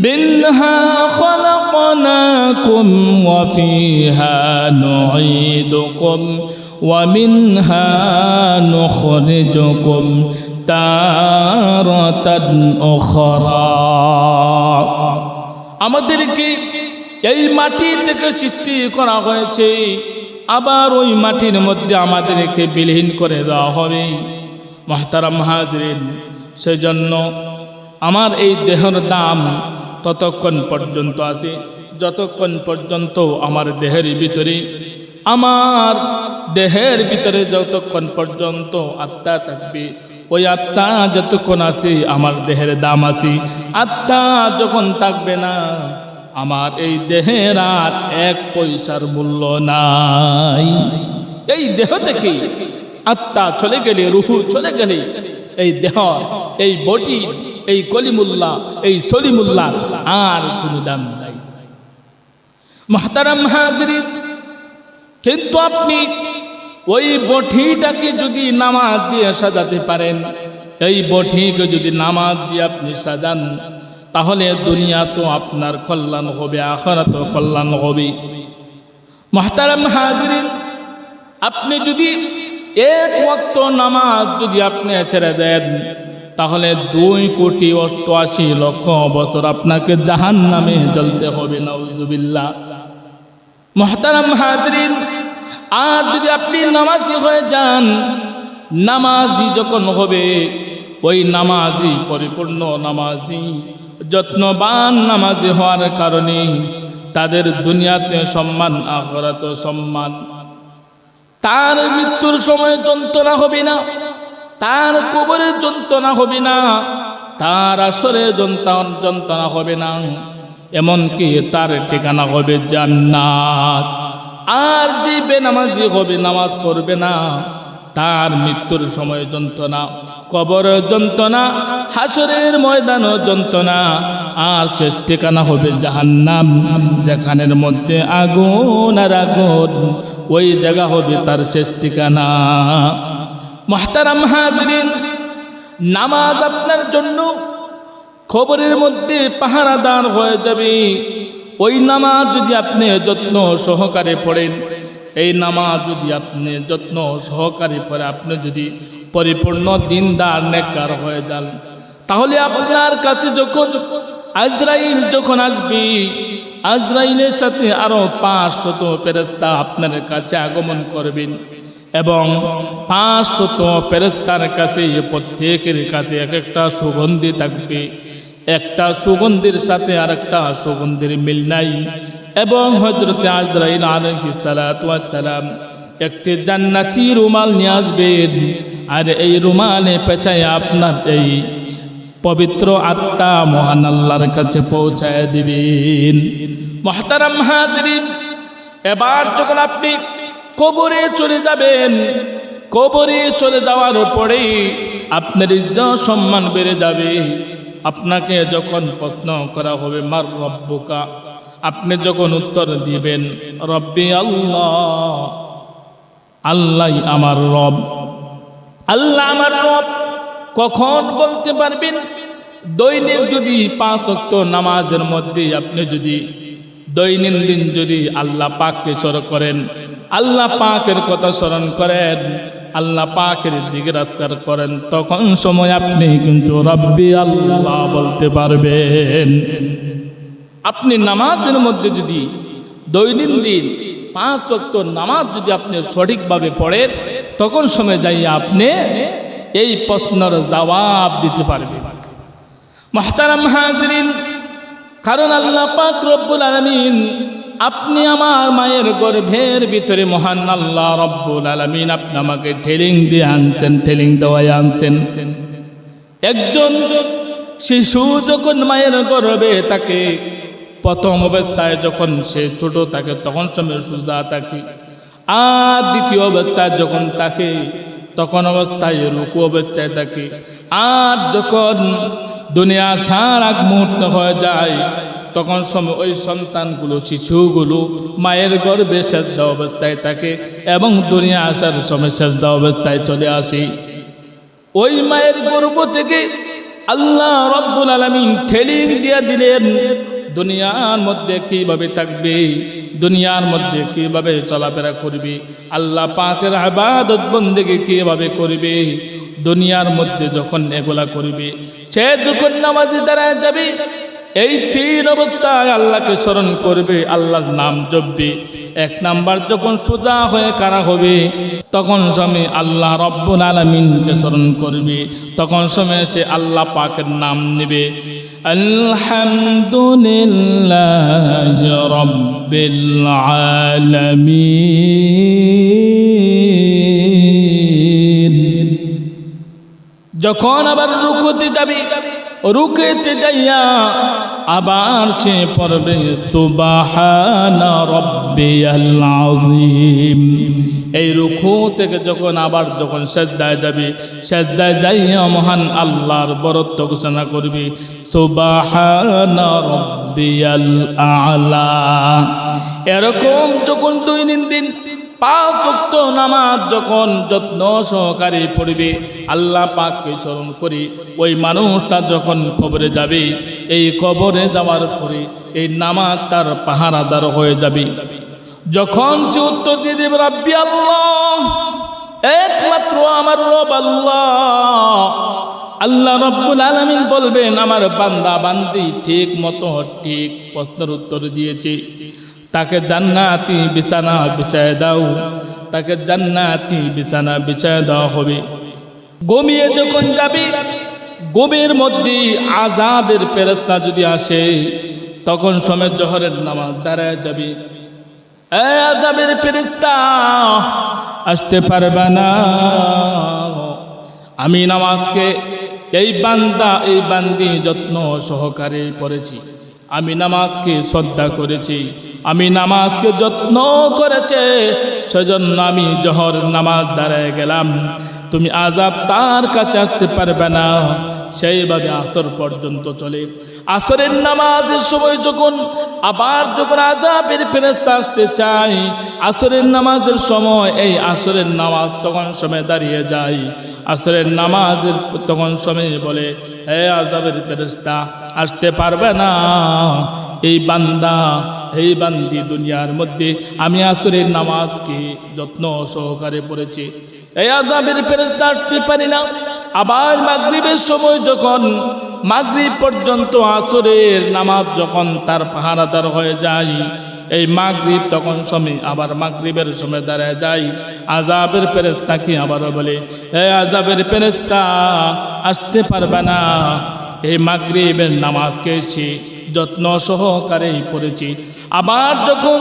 منها خلقناكم وفيها نعيدكم ومنها نخرجكم تارة أخرى আমাদেরকে এই মাটি থেকে সৃষ্টি করা হয়েছে আবার ওই মাটির মধ্যে আমাদেরকে বিলীন করে দেওয়া হবে মহতারাম হাজরিন সেজন্য আমার এই দেহের দাম ততক্ষণ পর্যন্ত আছে, যতক্ষণ পর্যন্ত আমার দেহের ভিতরে, আমার দেহের ভিতরে যতক্ষণ পর্যন্ত আত্মা থাকবে, ওই আত্মা যতক্ষণ আছে, আমার দেহের দাম আছে। আত্মা যখন থাকবে না, আমার এই দেহের আর এক পয়সার মূল্য নাই। এই দেহ থেকে আত্মা চলে গেলে, রুহু চলে গেলে, এই দেহ, এই বটি এই কলিমুল্লাহ, এই সলিমুল্লাহ, আর কোনো দাম নাই। মহতারাম কিন্তু আপনি ওই বঠিটাকে যদি নামাজ দিয়ে সাজাতে পারেন, এই বঠিকে যদি নামাজ দিয়ে আপনি সাজান, তাহলে দুনিয়া তো আপনার কল্যাণ হবে আখরাত কল্যাণ হবে। মহতারাম হাজরিন আপনি যদি এক ওয়াক্ত নামাজ যদি আপনি ছেড়ে দেন তাহলে দুই কোটি অষ্টআশি লক্ষ বছর আপনাকে জাহান নামে জ্বলতে হবে নজুবিল্লা মহতারাম আর যদি আপনি নামাজি হয়ে যান, নামাজি যখন হবে, ওই নামাজি, পরিপূর্ণ নামাজি, যত্নবান নামাজি হওয়ার কারণে তাদের দুনিয়াতে সম্মান, আখরাত সম্মান। তার মৃত্যুর সময় যন্ত্রণা হবে না। তার কবরের যন্ত্রণা হবে না, তার আসরে যন্ত্রণা যন্ত্রণা হবে না। এমনকি তার ঠিকানা হবে জান্নাত। আর যে বেনামাজি হবে, নামাজ পড়বে না। তার মৃত্যুর সময় যন্ত্রণা, কবর যন্ত্রণা, হাসরের ময়দান যন্ত্রণা। আর শেষ ঠিকানা হবে জাহান্নাম, যেখানের মধ্যে আগুন আর আগুন। ওই জায়গা হবে তার শেষ ঠিকানা। মাহতারাম হাজরিন, নামাজ আপনার জন্য খবরের মধ্যে পাহারাদার হয়ে যাবে। ওই নামাজ যদি আপনি যত্ন সহকারে পড়েন, এই নামাজ যদি আপনি যত্ন সহকারে পড়ে, আপনি যদি পরিপূর্ণ দিনদার, নেককার হয়ে যান, তাহলে আপনার কাছে যখন আজরাইল যখন আসবে, আজরাইলের সাথে আরও পাঁচ শত ফেরেস্তা আপনার কাছে আগমন করবেন। এবং পাঁচ শত ফেরেস্তার কাছে, প্রত্যেকের কাছে এক একটা সুগন্ধি থাকবে। একটা সুগন্ধির সাথে আর একটা সুগন্ধির মিল নাই। এবং হজরতে আজরাইল আলহি সালাম একটি জান্নাতি রুমাল নিয়ে আসবেন। আর এই রুমালে পেঁচায় আপনার এই পবিত্র আত্মা মহান আল্লাহর কাছে পৌঁছায় দিবেন। মহতারাম হাজরিন, এবার যখন আপনি কবরে চলে যাবেন। কবরে চলে যাওয়ার পরেই আপনার ইজ্জত সম্মান বেড়ে যাবে। আপনাকে যখন প্রশ্ন করা হবে, মার রব্বুকা? আপনি যখন উত্তর দিবেন, রব্বি আল্লাহ। আল্লাহ আমার রব। আল্লাহ আমার রব। কখন বলতে পারবেন? দৈনিক যদি পাঁচ অক্ত নামাজের মধ্যে আপনি যদি দৈনন্দিন যদি আল্লাহ পাককে স্মরণ করেন আল্লাহ পাকের কথা স্মরণ করেন, আল্লাহ পাকের জিজ্ঞাসকার করেন, তখন সময় আপনি কিন্তু রব্বি আল্লাহ বলতে পারবেন। আপনি নামাজের মধ্যে যদি দৈনন্দিন পাঁচ ওয়াক্ত নামাজ যদি আপনি সঠিকভাবে পড়েন, তখন সময় যাই আপনি এই প্রশ্নের জবাব দিতে পারবেন। মাহতারাম হাজরিন, কারণ আল্লাহ পাক রব্বুল আলমিন আপনি আমার মায়ের গর্ভের ভিতরে মহান আল্লাহ রব্বুল আলমিন, আপনি আমাকে ঠেলিং দিয়ে আনছেন, ঠেলিং দেওয়াই আনছেন। একজন শিশু যখন মায়ের গর্ভে তাকে প্রথম অবস্থায় যখন সে ছোট থাকে, তখন সময় সোজা থাকে। আর দ্বিতীয় অবস্থায় যখন থাকে, তখন অবস্থায় রুকু অবস্থায় থাকে। আর যখন দুনিয়া সার আগ মুহূর্ত হয়ে যায় তখন সময় ওই সন্তানগুলো, শিশুগুলো মায়ের গর্ভে সেজদা অবস্থায় থাকে এবং দুনিয়া আসার সময় সেজদা অবস্থায় চলে আসে। ওই মায়ের গর্ভ থেকে আল্লাহ রব্বুল আলমিন ঠেলিং দিয়ে দিলেন, দুনিয়ার মধ্যে কীভাবে থাকবে? দুনিয়ার মধ্যে কীভাবে চলাফেরা করবে? আল্লাহ পাকের আবাদত বন্দেকে কীভাবে করবে? দুনিয়ার মধ্যে যখন এগুলা করবে, সে যখন নামাজি দাঁড়ায় যাবে এই তিন অবস্থায় আল্লাহকে স্মরণ করবে, আল্লাহর নাম জপবে। এক নাম্বার যখন সোজা হয়ে কারা হবে, তখন সময় আল্লাহ রব্বুল আলমিনকে স্মরণ করবে। তখন সময় সে আল্লাহ পাকের নাম নেবে। আলহামদুলিল্লাহ যখন আবার রুকুতে যাবি রুকেতে যাইয়া আবার সে পড়বে, সুবাহানা রব্বিয়াল আযীম। এই রুকু থেকে যখন আবার যখন সেজদায় যাবে, সেজদায় যাইয়া মহান আল্লাহর বরত্ব ঘোষণা করবে, সুবাহানা রব্বিয়াল আলা। এরকম যখন দৈনন্দিন পাঁচ উক্ত নামাজ যখন যত্ন সহকারে পড়বে, আল্লাহ পাককে চরণ করি, ওই মানুষটা যখন কবরে যাবে, এই কবরে যাওয়ার পরে এই নামাজ তার পাহারাদার হয়ে যাবে। যখন সে উত্তর দিয়ে দেবে, রাব্বি আল্লাহ, একমাত্র আমার রব আল্লাহ। আল্লাহ রব্বুল আলমিন বলবেন, আমার বান্দা বান্দি ঠিক মতো ঠিক প্রশ্নের উত্তর দিয়েছে। তাকে জান্নাতি বিছানা বিছায় দাও, তাকে জান্নাতি বিছানা বিছায় দেওয়া হবে। গমিয়ে যখন যাবি গমের মধ্যে আজাবের পেরেস্তা যদি আসে, তখন সময় জহরের নামাজ দাঁড়ায় যাবি। আজাবের ফেরিস্তা আসতে পারবে না। আমি নামাজকে এই বান্দা, এই বান্দি যত্ন সহকারে পড়েছি। আমি নামাজকে শ্রদ্ধা করেছি, আমি নামাজকে যত্ন করেছে, সেজন্য আমি জহর নামাজ দাঁড়ায় গেলাম। তুমি আজাব তার কাছে আসতে পারবে না। সেইভাবে আসর পর্যন্ত চলে। আসরের নামাজের সময় যখন, আবার যখন আজাবের ফেরেস্তা আসতে চাই আসরের নামাজের সময় এই আসরের নামাজ তখন সময় দাঁড়িয়ে যায়। আসরের নামাজের তখন সময় বলে, হে আজাবের ফেরেস্তা আসতে পারবে না। এই বান্দা, এই বান্দি দুনিয়ার মধ্যে আমি আসরের নামাজকে যত্ন সহকারে পড়েছি। এই আজাবের ফেরেস্তা আসতে পারি না। আবার মাগরিবের সময় যখন, মাগরিব পর্যন্ত আসরের নামাজ যখন তার পাহারাদার হয়ে যায় এই মাগরিব তখন সময় আবার মাগরিবের সময় দাঁড়ায় যাই আজাবের ফেরেস্তা কি আবারও বলে হে আজাবের ফেরেস্তা আসতে পারবে না। এই মাগরিবের নামাজকে সে যত্ন সহকারে পড়েছি। আবার যখন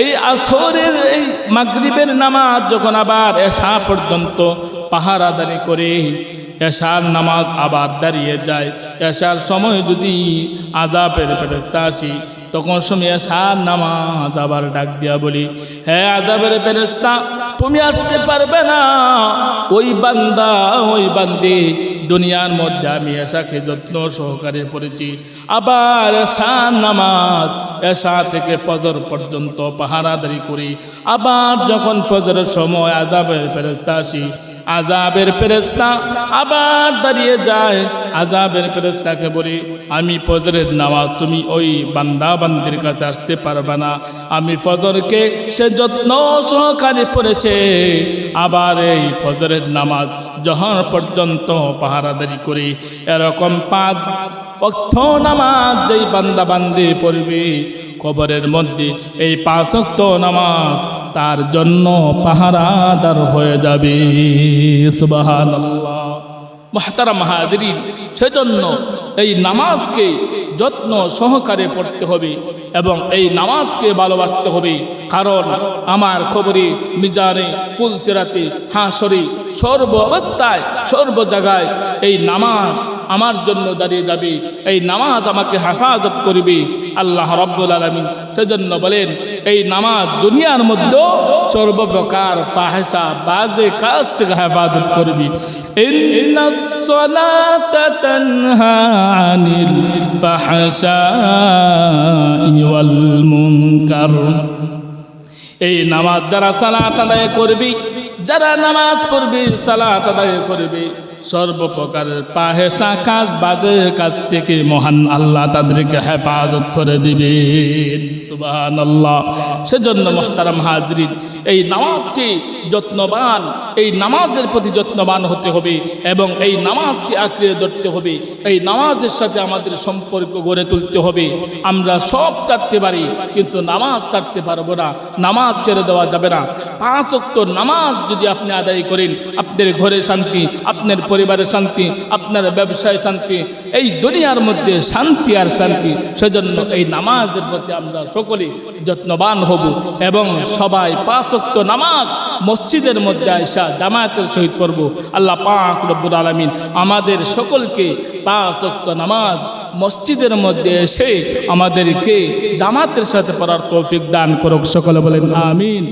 এই আসরের এই মাগরিবের নামাজ যখন আবার এসা পর্যন্ত পাহারাদারি করে, এশার নামাজ আবার দাঁড়িয়ে যায়। এশার সময় যদি আজাবের ফেরেস্তা আসি তখন সময় এশার নামাজ আবার ডাক দিয়া বলি হ্যাঁ আজাবের ফেরেস্তা তুমি আসতে পারবে না। ওই বান্দা, ওই বান্দি, দুনিয়ার মধ্যে আমি এশাকে যত্ন সহকারে পড়েছি। আবার এশার নামাজ, এশা থেকে ফজর পর্যন্ত পাহারাদারি করি। আবার যখন ফজরের সময় আজাবের ফেরেস্তা আসি আজাবের ফেরেস্তা আবার দাঁড়িয়ে যায়। আজাবের ফেরেস্তাকে বলি, আমি ফজরের নামাজ তুমি ওই বান্দা বান্দির কাছে আসতে পারবে না। আমি ফজরকে সে যত্ন সহকারে পড়েছে। আবার এই ফজরের নামাজ জহর পর্যন্ত পাহারাদারি করি, এরকম পাঁচ অর্থ নামাজ যেই বান্দা বান্দি পড়বে, কবরের মধ্যে এই পাঁচ অক্ত নামাজ তার জন্য পাহারাদার হয়ে যাবে। সুবাহান মহাতারা সেজন্য এই নামাজকে যত্ন সহকারে পড়তে হবে এবং এই নামাজকে ভালোবাসতে হবে। কারণ আমার খবরে মিজানে, ফুলসিরাতে, হাঁসরে সর্ব অবস্থায়, সর্ব জায়গায় এই নামাজ আমার জন্য দাঁড়িয়ে যাবে। এই নামাজ আমাকে হেফাজত করবে। আল্লাহ রব্বুল আলমিন সেজন্য বলেন, এই নামাজ দুনিয়ার মধ্যে সর্বপ্রকার ফাহেসা বাজে কাজ থেকে হেফাজত করবি। এই নামাজ যারা সালাত আদায় করবি, যারা নামাজ পড়বি, সালাত আদায় করবি সর্বপ্রকারের পাহেসা কাজ বাজে কাজ থেকে মহান আল্লাহ তাদেরকে হেফাজত করে দিবেন। সুবাহান আল্লাহ সেজন্য মোহতারাম হাজরিন, এই নামাজকে যত্নবান, এই নামাজের প্রতি যত্নবান হতে হবে এবং এই নামাজকে আঁকড়ে ধরতে হবে। এই নামাজের সাথে আমাদের সম্পর্ক গড়ে তুলতে হবে। আমরা সব চাটতে পারি, কিন্তু নামাজ চাটতে পারব না। নামাজ ছেড়ে দেওয়া যাবে না। পাঁচ অক্ত নামাজ যদি আপনি আদায় করেন, আপনার ঘরে শান্তি, আপনার পরিবারের শান্তি, আপনার ব্যবসায় শান্তি, এই দুনিয়ার মধ্যে শান্তি আর শান্তি, সেজন্য এই নামাজের প্রতি আমরা সকলে যত্নবান হব এবং সবাই পাঁচ অক্ত নামাজ মসজিদের মধ্যে আয়সা জামায়াতের সহিত পড়ব। আল্লাহ পাক রব্বুল আলমিন আমাদের সকলকে পাঁচ নামাজ মসজিদের মধ্যে এসে আমাদেরকে জামাতের সাথে পড়ার তৌফিক দান করুক। সকলে বলেন, আমিন।